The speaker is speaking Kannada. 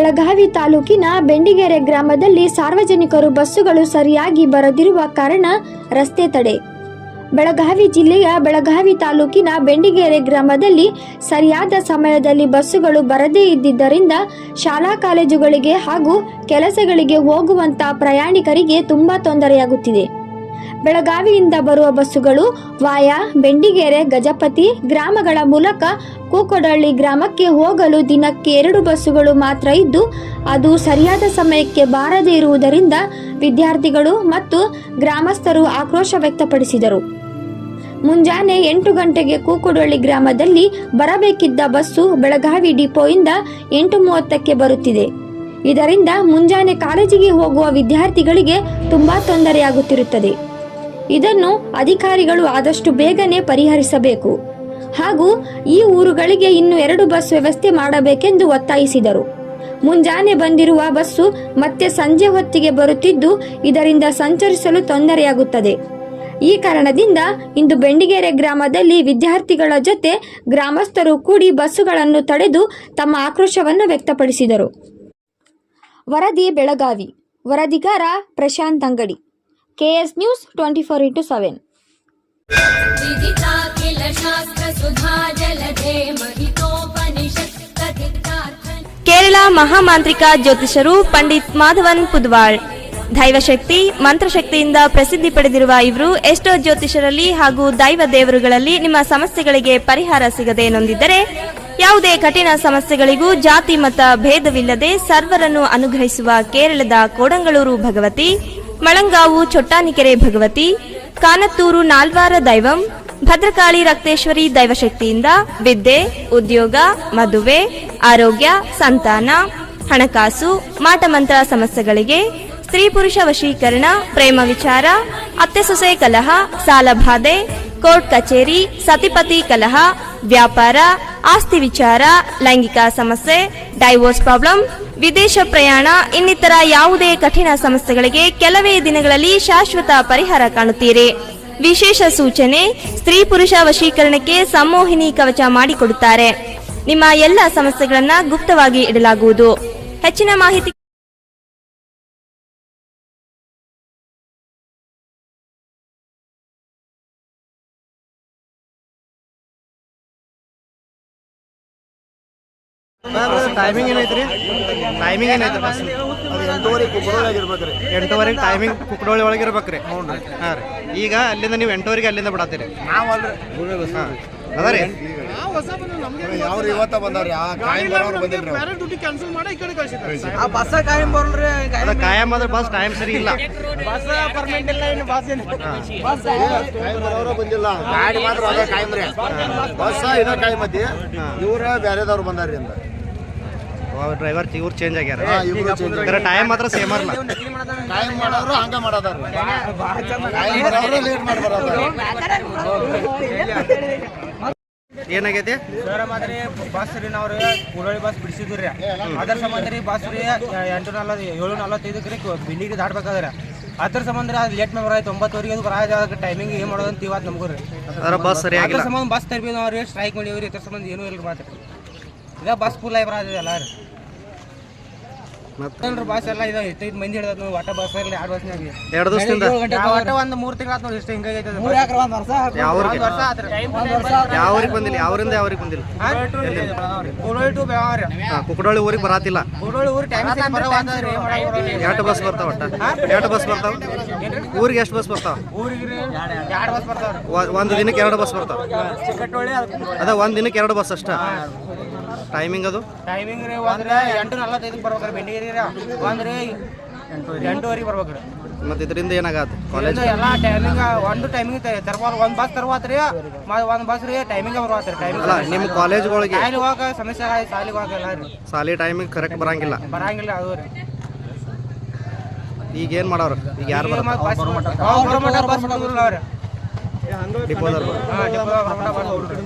ಬೆಳಗಾವಿ ತಾಲೂಕಿನ ಬೆಂಡಿಗೆರೆ ಗ್ರಾಮದಲ್ಲಿ ಸಾರ್ವಜನಿಕರು ಬಸ್ಸುಗಳು ಸರಿಯಾಗಿ ಬರದಿರುವ ಕಾರಣ ರಸ್ತೆ ತಡೆ. ಬೆಳಗಾವಿ ಜಿಲ್ಲೆಯ ಬೆಳಗಾವಿ ತಾಲೂಕಿನ ಬೆಂಡಿಗೆರೆ ಗ್ರಾಮದಲ್ಲಿ ಸರಿಯಾದ ಸಮಯದಲ್ಲಿ ಬಸ್ಸುಗಳು ಬರದೇ ಇದ್ದಿದ್ದರಿಂದ ಶಾಲಾ ಕಾಲೇಜುಗಳಿಗೆ ಹಾಗೂ ಕೆಲಸಗಳಿಗೆ ಹೋಗುವಂತ ಪ್ರಯಾಣಿಕರಿಗೆ ತುಂಬಾ ತೊಂದರೆಯಾಗುತ್ತಿದೆ. ಬೆಳಗಾವಿಯಿಂದ ಬರುವ ಬಸ್ಸುಗಳು ವಾಯ, ಬೆಂಡಿಗೆರೆ, ಗಜಪತಿ ಗ್ರಾಮಗಳ ಮೂಲಕ ಕೂಕೊಡಳ್ಳಿ ಗ್ರಾಮಕ್ಕೆ ಹೋಗಲು ದಿನಕ್ಕೆ ಎರಡು ಬಸ್ಸುಗಳು ಮಾತ್ರ ಇದ್ದು, ಅದು ಸರಿಯಾದ ಸಮಯಕ್ಕೆ ಬಾರದೇ ಇರುವುದರಿಂದ ವಿದ್ಯಾರ್ಥಿಗಳು ಮತ್ತು ಗ್ರಾಮಸ್ಥರು ಆಕ್ರೋಶ ವ್ಯಕ್ತಪಡಿಸಿದರು. ಮುಂಜಾನೆ ಎಂಟು ಗಂಟೆಗೆ ಕೂಕುಡೊಳ್ಳಿ ಗ್ರಾಮದಲ್ಲಿ ಬರಬೇಕಿದ್ದ ಬಸ್ಸು ಬೆಳಗಾವಿ ಡಿಪೋಯಿಂದ ಎಂಟು ಮೂವತ್ತಕ್ಕೆ ಬರುತ್ತಿದೆ. ಇದರಿಂದ ಮುಂಜಾನೆ ಕಾಲೇಜಿಗೆ ಹೋಗುವ ವಿದ್ಯಾರ್ಥಿಗಳಿಗೆ ತುಂಬಾ ತೊಂದರೆಯಾಗುತ್ತಿರುತ್ತದೆ. ಇದನ್ನು ಅಧಿಕಾರಿಗಳು ಆದಷ್ಟು ಬೇಗನೆ ಪರಿಹರಿಸಬೇಕು. ಹಾಗೂ ಈ ಊರುಗಳಿಗೆ ಇನ್ನು ಎರಡು ಬಸ್ ವ್ಯವಸ್ಥೆ ಮಾಡಬೇಕೆಂದು ಒತ್ತಾಯಿಸಿದರು. ಮುಂಜಾನೆ ಬಂದಿರುವ ಬಸ್ಸು ಮತ್ತೆ ಸಂಜೆ ಹೊತ್ತಿಗೆ ಬರುತ್ತಿದ್ದು, ಇದರಿಂದ ಸಂಚರಿಸಲು ತೊಂದರೆಯಾಗುತ್ತದೆ. ಈ ಕಾರಣದಿಂದ ಇಂದು ಬೆಂಡಿಗೆರೆ ಗ್ರಾಮದಲ್ಲಿ ವಿದ್ಯಾರ್ಥಿಗಳ ಜೊತೆ ಗ್ರಾಮಸ್ಥರು ಕೂಡಿ ಬಸ್ಸುಗಳನ್ನು ತಡೆದು ತಮ್ಮ ಆಕ್ರೋಶವನ್ನು ವ್ಯಕ್ತಪಡಿಸಿದರು. ವರದಿ, Belagavi. ವರದಿಗಾರ Prashant Angadi. K KS news twenty four into seven Kerala ಮಹಾಮಾಂತ್ರಿಕ ಜ್ಯೋತಿಷರು ಪಂಡಿತ್ ಮಾಧವನ್ ಪುದ್ವಾಳ್. ದೈವಶಕ್ತಿ ಮಂತ್ರಶಕ್ತಿಯಿಂದ ಪ್ರಸಿದ್ಧಿ ಪಡೆದಿರುವ ಇವರು ಎಷ್ಟೋ ಜ್ಯೋತಿಷರಲ್ಲಿ ಹಾಗೂ ದೈವ ದೇವರುಗಳಲ್ಲಿ ನಿಮ್ಮ ಸಮಸ್ಯೆಗಳಿಗೆ ಪರಿಹಾರ ಸಿಗದೆ ನೊಂದಿದ್ದರೆ, ಯಾವುದೇ ಕಠಿಣ ಸಮಸ್ಯೆಗಳಿಗೂ ಜಾತಿ ಮತ ಭೇದವಿಲ್ಲದೆ ಸರ್ವರನ್ನು ಅನುಗ್ರಹಿಸುವ ಕೇರಳದ ಕೋಡಂಗಳೂರು ಭಗವತಿ ಮಳಂಗಾವು, ಚೊಟ್ಟಾನಿಕೆರೆ ಭಗವತಿ, ಕಾನತ್ತೂರು ನಾಲ್ವಾರ ದೈವಂ, ಭದ್ರಕಾಳಿ ರಕ್ತೇಶ್ವರಿ ದೈವಶಕ್ತಿಯಿಂದ ವಿದ್ಯೆ, ಉದ್ಯೋಗ, ಮದುವೆ, ಆರೋಗ್ಯ, ಸಂತಾನ, ಹಣಕಾಸು, ಮಾಟಮಂತ್ರ ಸಮಸ್ಯೆಗಳಿಗೆ, ಸ್ತ್ರೀ ಪುರುಷ ವಶೀಕರಣ, ಪ್ರೇಮ ವಿಚಾರ, ಅತ್ತೆ ಸೊಸೆ ಕಲಹ ಸಾಲಬಾಧೆ ಕೋರ್ಟ್ ಕಚೇರಿ, ಸತಿಪತಿ ಕಲಹ, ವ್ಯಾಪಾರ ಆಸ್ತಿ ವಿಚಾರ, ಲೈಂಗಿಕ ಸಮಸ್ಯೆ ಡೈವೋರ್ಸ್ ಪ್ರಾಬ್ಲಮ್ ವಿದೇಶ ಪ್ರಯಾಣ, ಇನ್ನಿತರ ಯಾವುದೇ ಕಠಿಣ ಸಮಸ್ಯೆಗಳಿಗೆ ಕೆಲವೇ ದಿನಗಳಲ್ಲಿ ಶಾಶ್ವತ ಪರಿಹಾರ ಕಾಣುತ್ತೀರಿ. ವಿಶೇಷ ಸೂಚನೆ, ಸ್ತ್ರೀ ಪುರುಷ ವಶೀಕರಣಕ್ಕೆ ಸಂಮೋಹಿನಿ ಕವಚ ಮಾಡಿಕೊಡುತ್ತಾರೆ. ನಿಮ್ಮ ಎಲ್ಲ ಸಮಸ್ಯೆಗಳನ್ನ ಗುಪ್ತವಾಗಿ ಇಡಲಾಗುವುದು. ಹೆಚ್ಚಿನ ಮಾಹಿತಿ ಟೈಮಿಂಗ್ ಏನೈತ್ರಿ? ಟೈಮಿಂಗ್ ಏನೈತೆ ಬಸ್ ಅದು ಎಂಟೂವರೆ ಇರ್ಬೇಕ್ರಿ ಎಂಟುವರೆಗೆ ಟೈಮಿಂಗ್ ಕುಕ್ಕಡೋಳಿ ಒಳಗೆ ಇರ್ಬೇಕ್ರಿ ಹ್ಞೂ ರೀ ಹಾಂ ರೀ. ಈಗ ಅಲ್ಲಿಂದ ನೀವು ಎಂಟುವರೆಗೆ ಅಲ್ಲಿಂದ ಬಿಡತ್ತೀರಿ. ನಾವಲ್ರಿ ಹಾಂ. ಅದ ರೀ? ಇವತ್ತ ಬಂದವ್ರಿ ಆ ಕಾಯಂ ಬರೋರು ಬಂದಿಲ್ರಿ. ಆ ಬಸ್ ಕಾಯಂ ಬರಲ್ರಿ ಅದ ಕಾಯಂ ಆದ್ರೆ ಬಸ್ ಟೈಮ್ ಸರಿ ಇಲ್ಲ. ಬಸ್ ಪರ್ಮನೆಂಟ್ ಇಲ್ಲ ಇನ್ನು ಬಸ್ ಏನು? ಕಾಯಿ ಬರೋರು ಬಂದಿಲ್ಲ. ಗಾಡಿ ಮಾತ್ರ ಅದೇ ರೀ ಬಸ್ ಇದ ಕಾಯಂ ಮಧ್ಯೆ ಇವ್ರ ಬೇರೆದವ್ರು ಬಂದಾರ್ರಿ ಅಂತ ಡ್ರೈವರ್ ಇವ್ರು ಚೇಂಜ್ ಆಗ್ಯಾರ ಟೈಮ್ ಮಾತ್ರ ಸೇಮ್ ಅಲ್ಲ ಕಾಯಂ ಮಾಡೋರು ಹಂಗ ಲೇಟ್ ಏನಾಗೈತಿ ಸರ್ ಮಾದ್ರಿ ಬಸ್ ರೀ ನಾವು ಕುರಳಿ ಬಸ್ ಬಿಡಿಸಿದ್ರಿ ರೀ ಅದ್ರ ಸಂಬಂಧ ರೀ ಬಸ್ ರೀ ಎಂಟು ನಲ್ವತ್ತು ಏಳು ನಲ್ವತ್ತೈದಕ್ಕೆ ರೀ ಬಿಂಡಿಗೆ ದಾಟ್ಬೇಕಾದ್ರೆ ಅದ್ರ ಸಂಬಂಧ ರೀ ಅದು ಲೇಟ್ ಮೇಲೆ ಆಯ್ತು ಒಂಬತ್ತುವರೆಗೆ ಅದು ಬರಾಯ್ತು ಟೈಮಿಂಗ್ ಏನು ಮಾಡೋದಂತ ಅಂತ ಇವತ್ತು ನಮಗೂ ರೀ ಬಸ್ ಸರಿ ಅದ್ರ ಸಂಬಂಧ ಬಸ್ ತರ್ಬಿ ನಾವು ಸ್ಟ್ರೈಕ್ ಮಾಡೀವಿ ರೀ ಅದ್ರ ಸಂಬಂಧ ಏನೂ ಇಲ್ಲ ಮಾತ್ರ ಇದ ಬಸ್ ಫುಲ್ ಆಗಿ ಬರೋದು ಎಲ್ಲ ರೀ ಮತ್ತೆ ಬಸ್ ಎಲ್ಲ ಮಂದಿ ಹಿಡ್ದದ ನಾವು ಒಟ್ಟ ಬಸ್ ಇರಲಿ ಎರಡು ಬಸ್ನಾಗ ಎರಡು ದಿವಸದಿಂದ ಒಂದು ಮೂರು ತಿಂಗಳು ಆತು ಇಷ್ಟು ಒಂದು ವರ್ಷ ಆತ್ರಿ ಯಾವ ಊರಿಗೆ ಬಂದಿಲ್ಲ? ಯಾವ್ರಿಂದ ಯಾವ್ರಿಗೆ ಬಂದಿಲ್ಲ? ಕುಡೋಳಿ ಟು ಬೆಳಗಾವಿ ರೀ. ಹಾಂ ಕುಕ್ಕಡೋಳಿ ಊರಿಗೆ ಬರಾತಿಲ್ಲ. ಕುಡೋಳಿ ಟೈಮ್ ಎಷ್ಟು ಬಸ್ ಬರ್ತಾವ ಒಟ್ಟ? ಎಷ್ಟು ಬಸ್ ಬರ್ತಾವ? ಊರಿಗೆ ಎಷ್ಟು ಬಸ್ ಬರ್ತಾವ? ಊರಿಗೆ ಎರಡು ಬಸ್ ಬರ್ತಾವ ಒಂದು ದಿನಕ್ಕೆ ಎರಡು ಬಸ್ ಬರ್ತಾವ? ಚಿಕ್ಕಟ್ಟೋಳಿ ಅದು ಅದ ಒಂದು ದಿನಕ್ಕೆ ಎರಡು ಬಸ್ ಅಷ್ಟ? ಟೈಮಿಂಗ್ ಅದು? ಟೈಮಿಂಗ್ ರೀ ಎಂಟು ನಲ್ವತ್ತೈದಕ್ಕೆ ಬರ್ಬೇಕಾರೆ ಬೆಂಡಿಗೇರಿ ರೀ ಒಂದ್ರಿ ಎಂಟೂವರೆಗೆ ಬರ್ಬೇಕ್ರಿ ಮತ್ತೆ ಇದರಿಂದ ಏನಾಗತ್ತೆ? ಕಾಲೇಜ್ ಎಲ್ಲ ಟೈಮಿಂಗ್ ಒಂದು ಟೈಮಿಂಗ್ ತರ್ಬೋದು ಒಂದು ಬಸ್ ತರ್ವಾತ್ರಿ ಒಂದು ಬಸ್ ರೀ ಟೈಮಿಂಗ್ ಬರ್ವಾತ್ರಿ ಟೈಮಿಂಗ್ ಅಲ್ಲ ನಿಮ್ಮ ಕಾಲೇಜ್ಗಳಿಗೆ ಸಾಲಿ ಹೋಗಕ್ಕೆ ಸಮಸ್ಯೆ ಆಗಿ ಸಾಲಿಗೆ ಹೋಗಲ್ಲ ರೀ. ಸಾಲಿ ಟೈಮಿಂಗ್ ಕರೆಕ್ಟ್ ಬರಂಗಿಲ್ಲ. ಬರಂಗಿಲ್ಲ ಅದು ರೀ. ಈಗ ಏನು ಮಾಡೋರು? ಈಗ ಯಾರು ಬರ್ತಾರೆ ಬಸ್ ಬಿಡೋದಿಲ್ಲ ಅವ್ರು ಡಿಪೋದವ್ರು ಹಾಂ ಡಿಪೋ ಬರೋ ಮಟ್ಟ ಬಸ್ ಬಿಡ್ರಿ.